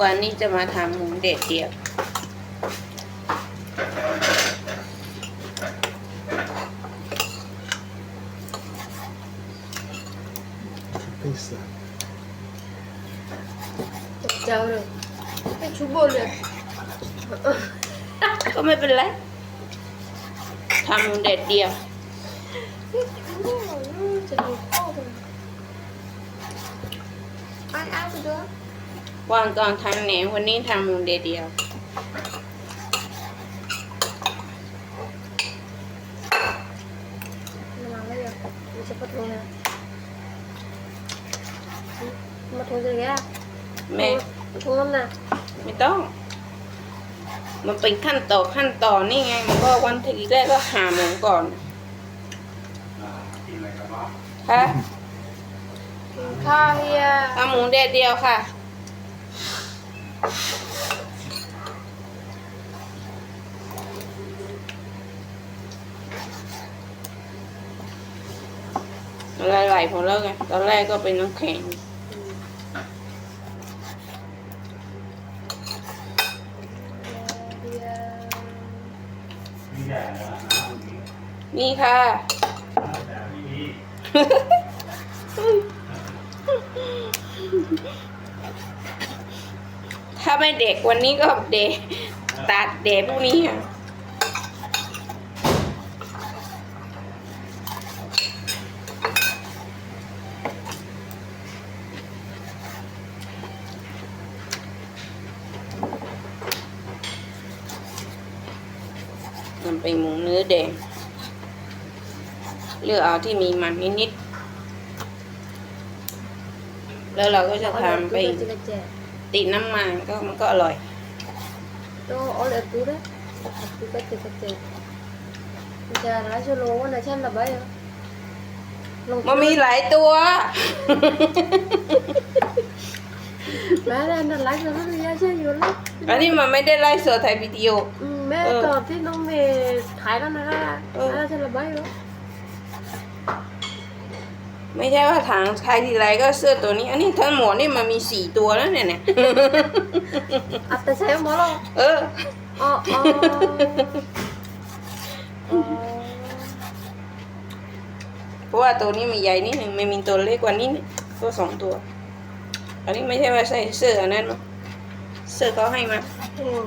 วันนี้จะมาทำหมูเด็ดเดียว Pizza. ตกเจ้าเลยไอ้ชุบโบเลยก็ไม่เป็นไรทำหมูเด็ดเดียวจะดูข้า วันก่อนทำแหนมวันนี้ทำหมูเดเดียวมาแล้วยังมีจะพัดลงนะมาทงจะแก่แม่ทงน้ำหนักไม่ต้อง มันเป็นขั้นต่อขั้นต่อนี่ไง มันก็วันทีแรกก็หาหมูก่อนฮะกินข้าวเฮียทำหมูเด็ดเดียวค่ะ ละลายพอแล้วไง ตอนแรกก็เป็นน้ำแข็งนี่ค่ะถ้ ไม่เด็กวันนี้ก็เด็กตัดเด็กพวกนี้อะมันเป็นหมูเนื้อแดงเลือกเอาที่มีมันนิดๆแล้วเราก็จะทำไปจ ติดน้ำมันก็มันก็อร่อยตัวเอาเลยตู้ด้วยตู้กระเจกระเจจะร้ายชั่วโลวันนะฉันละใบอะลงมัน ไม่ได้ไล่สดถ่ายวิดีโออืมแม่เออตอนที่น้องเมย์ถ่ายแล้วนะเออแล้วฉันละใบแล้วไม่ใช่ว่าถางใครทีไรก็เสื้อตัวนี้ อันนี้ทั้งหมดนี่มันมีสี่ตัวแล้วเนี่ยเนี่ยอัดแต่ใช้หมอหรอเอออ๋ออ๋ออ๋อเพราะว่าตัวนี้มันใหญ่นิดหนึ่งไม่มีตัวเล็กกว่านี้นิดตัวสองตัว อันนี้ไม่ใช่ว่าใส่เสื้ออันนั้นมั้งเสื้อเขาให้มาอืม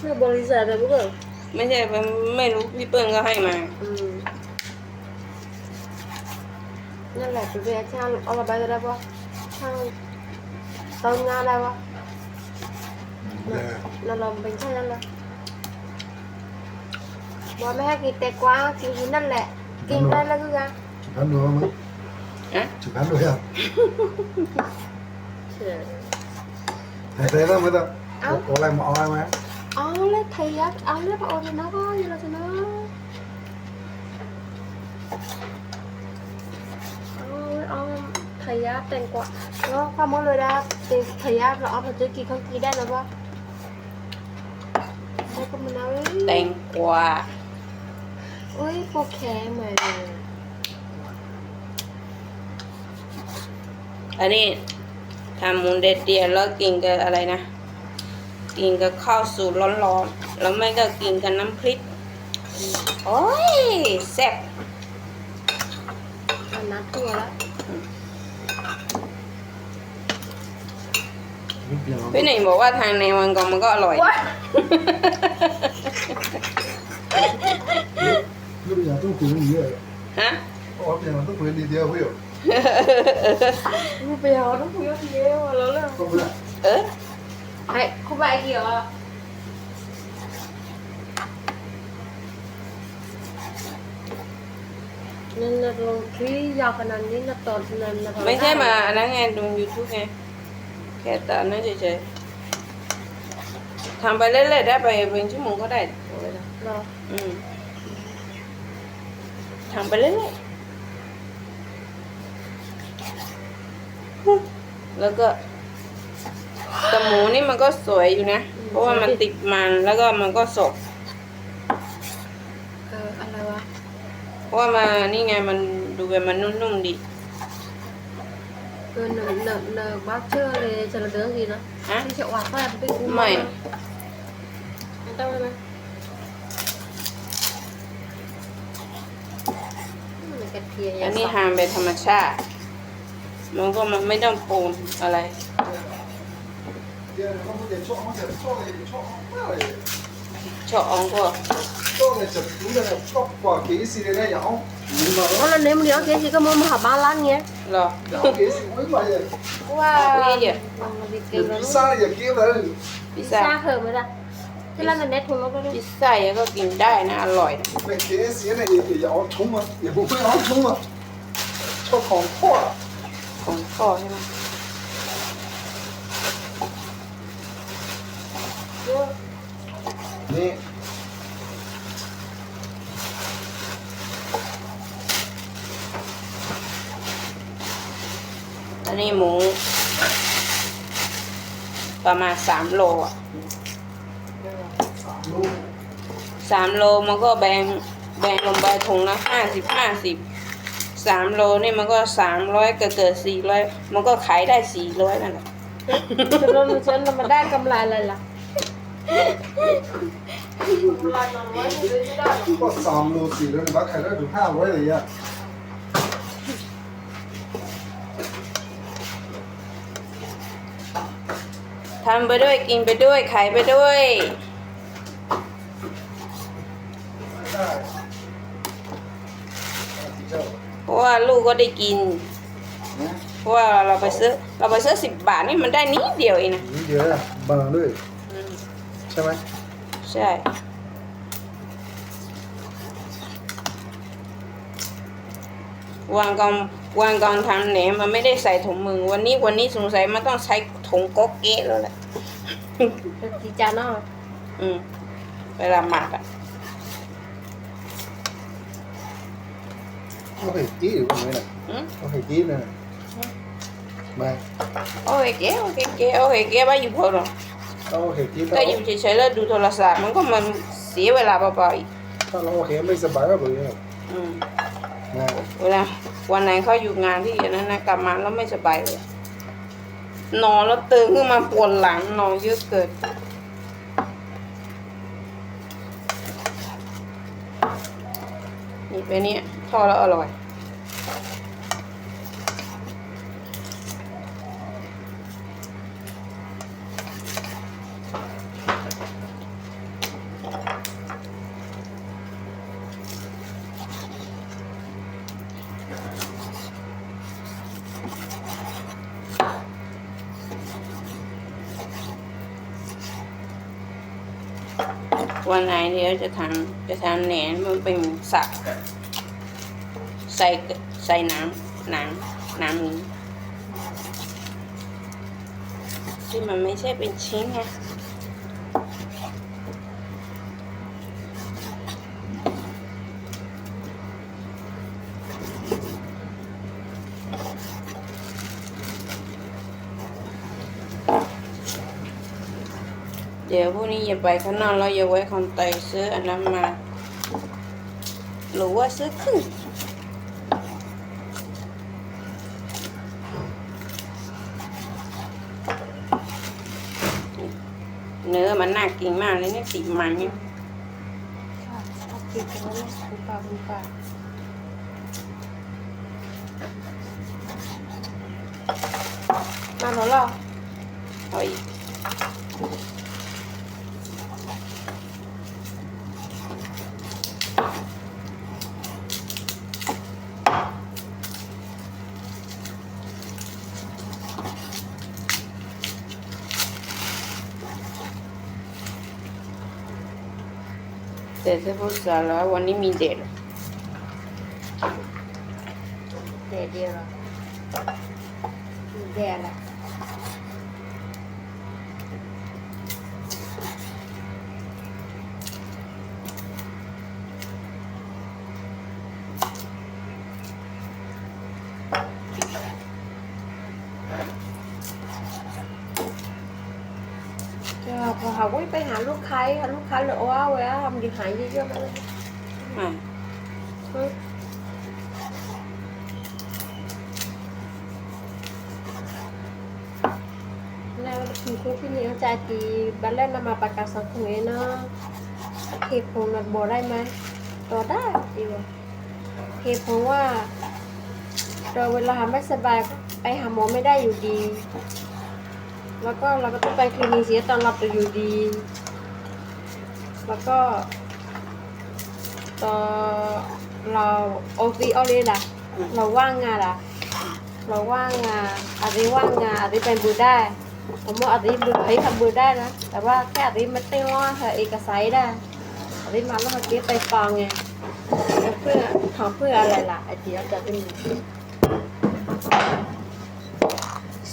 เมื่อบริษัทเลยลูกเอ๋ยไม่ใช่มันไม่รู้พี่เปิ้ลก็ให้มา อืม นั่นแหละจะไปช่างเอาละใบจะได้ปะช่างตอนงานได้ปะ Yeah. เราลองเป็นแค่นั้นแหละบอกไม่ให้กินแต่กว้างกินกินนั่นแหละกินได้แล้วคือกัน Chụp ăn được không? อะ Chụp ăn được à? เชื่อ Thầy thế đó mới đâu? Áo. Có lại mọ ai mà? เอาเลยไทยักเอาเล ไทยักแต่งกว่าแล้วความมดเลยนะเป็นไทยักเราเอาไปซื้อกี่ครั้งกี่ได้แล้ววะได้ก็มันเอาเว้ยแตงกวาเอ้ยโปรแคร์มาเลยอันนี้ทำหมูเด็ดเดียวแล้วกินกับอะไรนะ กินกับข้าวสูตรร้อนๆ แล้วไม่ก็กินกับน้ำพริก โอ้ยแซ่บมันนัดตัวแล้ว Lúc giờ nó- พี่หนึ่งบอกว่าทางในวันก่อนมันก็อร่อย lúc giờ tôi quyền gì vậy? ฮะ Ủa, bây giờ nó tôi quyền đi theo hiểu. มึงไปเอาต้องคุยกับเยวแล้วเลย Không biết. เออไอ้คุณไปเกี่ยวอะ นั่นนะลงที่ยาวขนาดนี้นะตอนนั้นนะไม่ใช่มาอันนั้นไงดู YouTube ไงแค่ตอนนั้นเฉยๆทำไปเรื่อยๆได้ไปเป็นชั่วโมงก็ได้เอาไว้นะเหรออืมทำไปเรื่อยๆแล้วก็แต่หมูนี่มันก็สวยอยู่นะ เพราะว่ามันติดมันแล้วก็มันก็สด เอออะไรวะ เพราะว่ามานี่ไงมันดูแบบมันนุ่มๆดี Rồi nợ nợ nợ bác chưa thì chờ được gì nữa ฮะ Đi chợ hoạt phải đi cùng Mày. Ăn tao đây mày Mày cắt thìa อั nhà นนี้ sọc หามเป็นธรรมชาติ มันก็มันไม่ต้องปรุงอะไร Giờ nó không thể cho nó sẽ cho này cho nó này ชอบอองก็ cho này chụp đúng là có quả kỹ gì đây này nhỉ nhưng mà nó lên nếm liễu thế gì có mâm hả ba lan nhé là wow pizza giờ kia là pizza hở mới ra thế là mình nét thùng nó có pizza giờ có kìm đai nó ăn lòi mày kia gì này giờ giờ ăn chung mà giờ không phải ăn chung mà cho còn khó còn khó thế mà นี่อันนี้หมู ประมาณสามโลอะสามลูกสามโลมันก็แบ่งแบ่งลงไปถุงละห้าสิบห้าสิบสามโลนี่มันก็สามร้อยเกิดเกิดสี่ร้อยมันก็ขายได้สี่ร้อยนั่นแหละ Cho nó mình chân là mà đa cầm lại lại là Cầm lại nó nói thì đấy chứ đâu ก็สามโลสี่แล้วนะบักขายได้ถึงห้าร้อยเลยอะทำไปด้วยกินไปด้วยขายไปด้วยได้เจ้าเพราะว่าลูกก็ได้กินนะเพราะว่าเราไปซื้อ เราไปซื้อสิบบาทนี่มันได้นิดเดียวเองนะนี่เดียวอะบางด้วยอืมใช่ไหมใช่วางกองวางกองทำแหนมมันไม่ได้ใส่ถุงมือ วันนี้วันนี้สงสัยมันต้องใช้ถุงก๊อกเก๊ะแล้วแหละ Thì chả nó อืมเวลาหมักอะเอาเห็ดจี้หรือว่าไงน่ะอืมเอาเห็ดจี้น่ะมาโอ้ยเก๊โอ้ยเก๊โอ้ยเก๊บ้าอยู่พอหรอ เอาเห็ดจี้ก็อยู่เฉยๆแล้วดูโทรศัพท์มันก็มันเสียเวลาเปล่าๆอีกถ้าเราโอเคไม่สบายก็เลยเนี่ยอืมมาเวลาวันไหนเขาอยู่งานที่อย่างนั้นนะกลับมาแล้วไม่สบายเลยนอนแล้วตื่นขึ้นมาปวดหลังนอนเยอะเกินนี่เป็นเนี่ยทอดแล้วอร่อย วันไหนเดี๋ยวจะทำจะทำแหนมมันเป็นสับใส่ใส่น้ำน้ำน้ำนี้ที่มันไม่ใช่เป็นชิ้นไง เดี๋ยวพรุ่งนี้อย่าไปข้างนอกแล้วอย่าไว้คอนเตยซื้ออันนั้นมา หรือว่าซื้อครึ่งเนื้อมันน่ากินมากเลยเนี่ยติดมันเนี่ย Thịt cho nó bùn phà bùn phà Mà nó lo เอาอีก แต่ถ้าพูดสาระวันนี้มีเด็ด Để điều rồi Đè lại จะพอหาว่าไปหาลูกค้า หาลูกค้าเลยว้าวเว้ยทำดีหายเยอะๆมาเลยอะเฮ้ย khu phi nhiều cha thì bán lên là mà bà cả sống không ấy nó thì cũng là bỏ đây mà đó đó thì เหตุผลว่าเราเวลาไม่สบายก็ไปหาหมอไม่ได้อยู่ดี แล้วก็เราก็ต้องไปคลินิกเสียตอนหลับอยู่ดี แล้วก็ตอเราโอฟีออเรล่ะเราว่างงานล่ะเราว่างงานอาจจะว่างงานอาจจะเป็นบูได้ผมว่าอาจจะบูให้ทำบูได้นะแต่ว่าแค่อาจจะไม่ต้องว่าเธอเอกสารได้อาจจะมาแล้วมาเก็บไปฟังไงเพื่อทำเพื่ออะไรล่ะไอเดียจะเป็น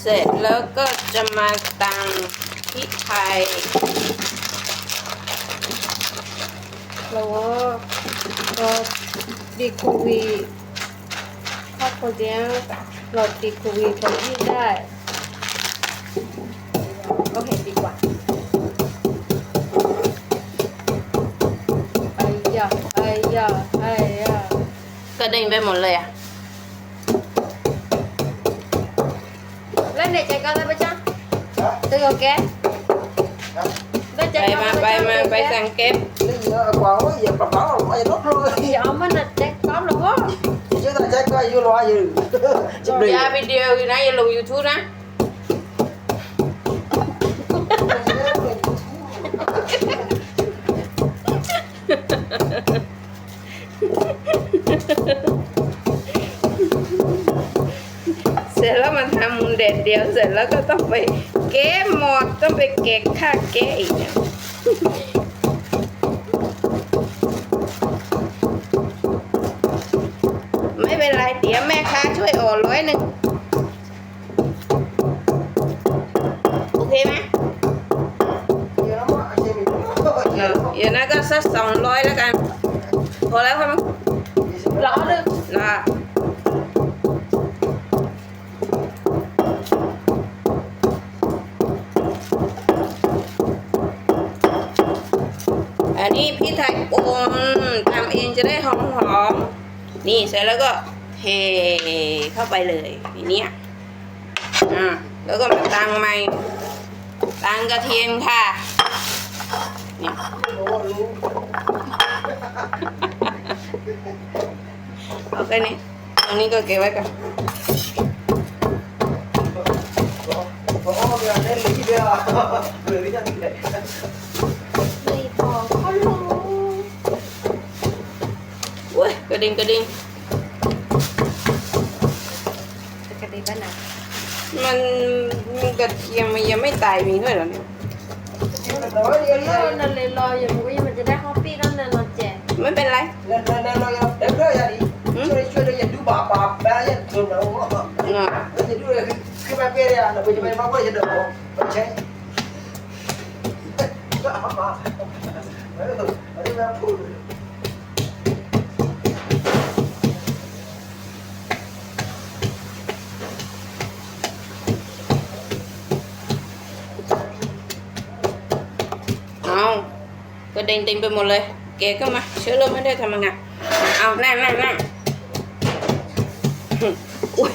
เสร็จแล้วก็จะมาตำพริกไทย เราว่าเราติดโควิดถ้าคนเดียวเราติดโควิดคนที่ได้ก็เห็นดีกว่าไอ้ยาไอ้ยาไอ้ยากระเด็นไปหมดเลยอะเล่นเด็กใจกันเลยปจ๊ะตึงโอเค Hả? เล่นไปกันมาไปมาไปสั่งเก็บ Cái gì đó, quả quá, giờ bà bảo là ai đốt rồi เดี๋ยวมันน่ะแจ็คก้อมหรอวะ Chứ ta chắc có ai vô loa gì อย่าไปเดียวอยู่นะอย่าลง YouTube นะเสร็จแล้วมันทำมุนเด็ดเดียวเสร็จแล้วก็ต้องไปเก๊หมดต้องไปเก็บค่าเก๊อีกเนี่ยไม่ เป็นไรเดี๋ยวแม่ค้าช่วยโอนร้อยหนึ่งโอเคไหม Giờ nó mất, chị mình เออเดี๋ยวนะก็สักสองร้อยแล้วกัน พอแล้วครับมั้งล้อดึงนะอันนี้พี่ไทยป่นทำเองจะได้หอมๆ นี่เสร็จแล้วก็ เทเข้าไปเลยทีเนี้ยอ่าแล้วก็มาตังใหม่ตังกระเทียมค่ะเนี่ยเอาแค่นี้ตรงนี้ก็เก็บไว้ก่อน Bỏ ra đến lý ra Rồi đi ra đi để ไม่พอเขารู้อุ้ยกระดิ่งกระดิ่ง จะกระดิ่งบ้านไหน มันมันกระเทียมมันยังไม่ตายมีด้วยเหรอเนี่ย Nói đi เอ đi อนั่นเลยรออยู่มันก็ยังมันจะได้คอฟฟี่แล้วเนี่ยนอนแจกไม่เป็นไร Lên lên เด็นเต็มไปหมดเลย เก๋ก็มาเชื้อเริ่มไม่ได้ทำงานเอานั่งนั่งนั่งอุ้ย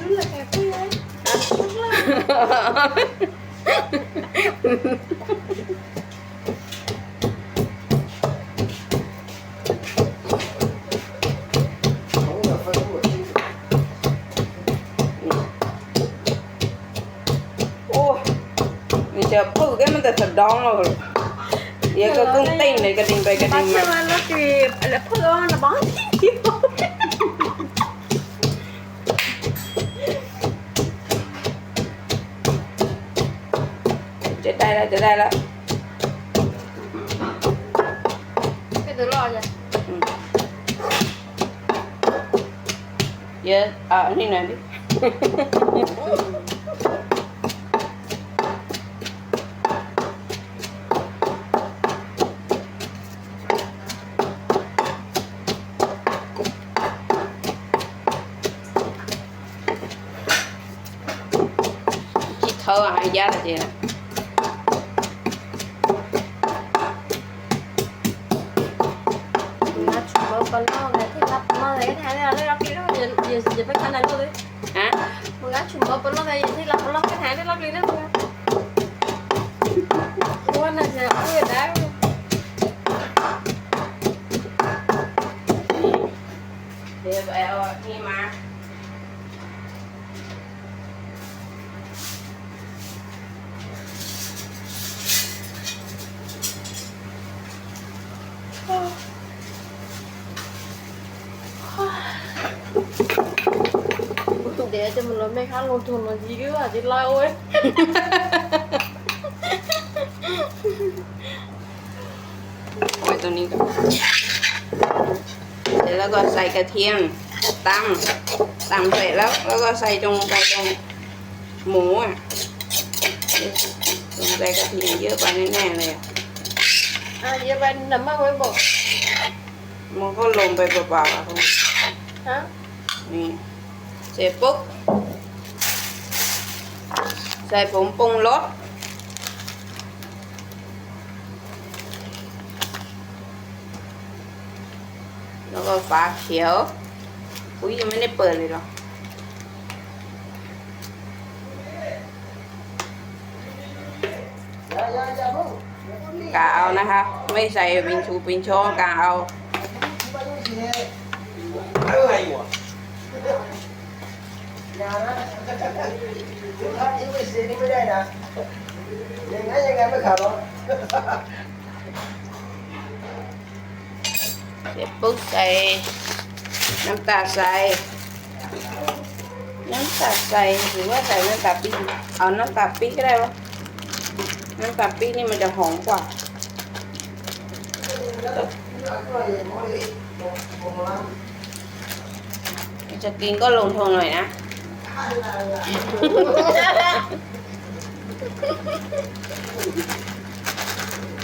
รู้เล ล้วเพื่อนนะบ้องที่จะได้แล้วจะได้แล้ว cái từ lo rồi อืมเดี๋ย મજા છે còn lo về thì gặp mơ về cái này là đi đó giờ giờ giờ phải này luôn đi. Hả? Mình gặp chùm mơ còn lo về thì lắc lắc cái này nó đi luôn quên là giờ ở người đá Để vậy จะมันลดไม่ค่าลงทุนมันยี่ก็อาจจะลอยโอ้ยไว้ตัวนี้ก่อนเสร็จแล้วก็ใส่กระเทียมตำตำเสร็จแล้ว แล้วก็ใส่ตรงไปตรงหมูอะตรงใส่กระเทียมเยอะไปแน่ๆเลยอะอะอย่าไปนำมาไว้บอกมันก็ลงไปเปล่าๆอะฮะนี่เสร็จปุ๊บ ใส่ผงปรุงรสแล้วก็ฝาเขียว อุ้ยยังไม่ได้เปิดเลยหรอกกะเอานะคะ ไม่ใส่ปินชูปินช้อนกะเอา อะไรวะอย่านะถ้ายิ่งไม่เสียนี่ไม่ได้นะยังไงยังไงไม่ขาดหรอกเสร็จปุ๊บใส่น้ำตาลใส่น้ำตาลใส่หรือว่าใส่น้ำตาลปี๊บเอาน้ำตาลปี๊บก็ได้วะน้ำตาลปี๊บนี่มันจะหอมกว่าจะกินก็ลงทุนหน่อยนะ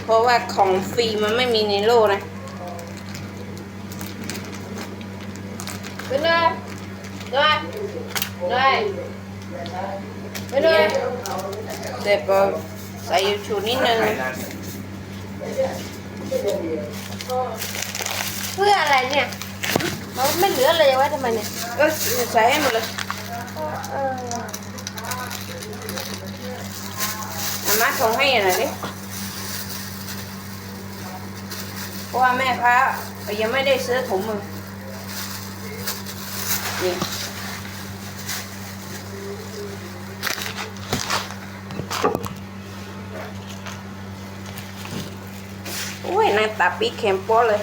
เพราะว่าของฟรีมันไม่มีในโลกนะ bên đây rồi rồi bên đây เสร็จก็ใส่ยูชูนิดนึง เพื่ออะไรเนี่ยมันไม่เหลือเลยไว้ทำไมเนี่ย ก็ใส่ให้หมดเลยเอออามาส่งให้หน่อยดิ เพราะว่าแม่ค้ายังไม่ได้ซื้อถุงมือ นี่โอ้ยนางตาปีเข็มโป้เลย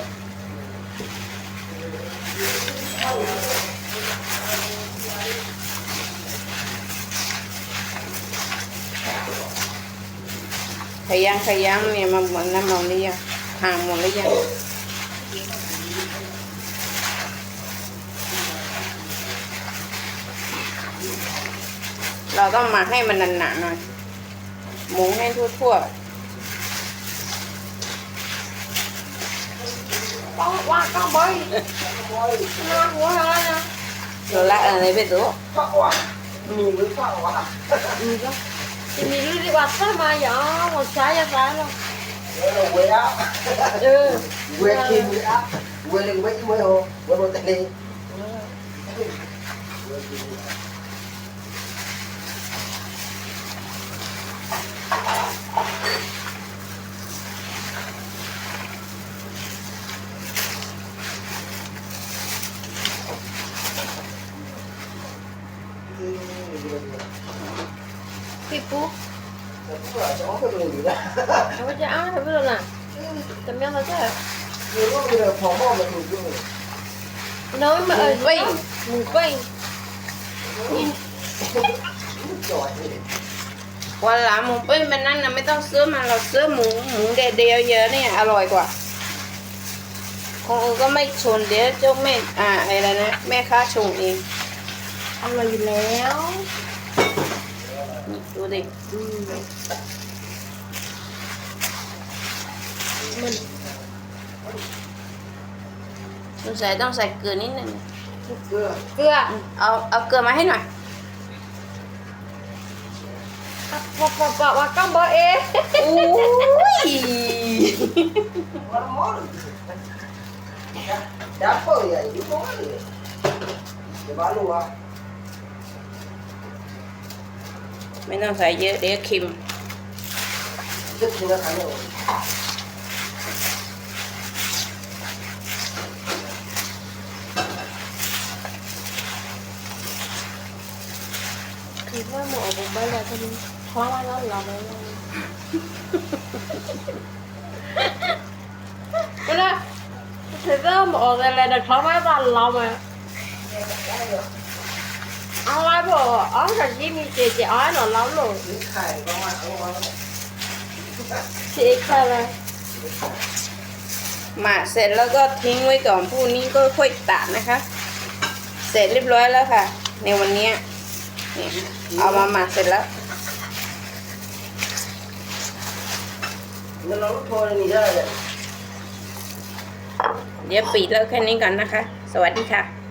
ยังขยังเนี่ยมาหมดน้ำมันหรือยังห่างหมดหรือยังเราต้องมาให้มันหนาๆหน่อยหมุนให้ทั่ว con qua con bơi nó của nó nè ๆเราละอะไรไปตัว phát quả mì mới phát quả ừ đó thì mình đi qua sao mà giờ một trái ra trái luôn Đó là quê á ừ quê khi quê á quê lên mấy mới hồ quê một tay đi cái cú Đúng là chó cái tầm nhau thôi chứ Người có bây giờ phó mò mà thủ chung rồi nói mà ở quay. mình quay Trời วันหลังหมูปิ้งมันนั่นนะไม่ต้องซื้อมาเราซื้อหมูหมูเดียวๆเยอะเนี่ยอร่อยกว่าของอื่นก็ไม่ชนเดี๋ยวเจ้าแม่อ่าอะไรนะแม่ค้าชงเอง ăn là gì léo นี่ ดูดิ ừ. mình สงสัยต้องใส่เกลือนิดนึง Cưa cưa เอาเอาเกลือมาให้หน่อย bọc bọc bọc bọc con bơ ế อุ้ย Nó mó được Dapur ya, itu boleh. Dia baru lah. ไม่ต้องใส่เยอะเดี๋ยวเค็ม Kita tinggal kena. คิดว่าหมูอบไปเลยทีนี้ท้องไว้แล้วเราเลยก็ได้คิดว่าหมูอบอะไรแต่ท้องไว้บ้านเราไหมเอาไว้บอกอ๋อแต่ยี่มีเจเจอ้อยหนอนล้ำหนู Ini kai, bawa bawa. เจ๊แค่เลยหมาเสร็จแล้วก็ทิ้งไว้ก่อนพรุ่งนี้ก็ค่อยตัดนะคะ เสร็จเรียบร้อยแล้วค่ะ ในวันนี้เนี่ยเอามาหมักเสร็จแล้ว Ini lalu pun ini dah. เดี๋ยวปิดแล้วแค่นี้ก่อนนะคะ สวัสดีค่ะ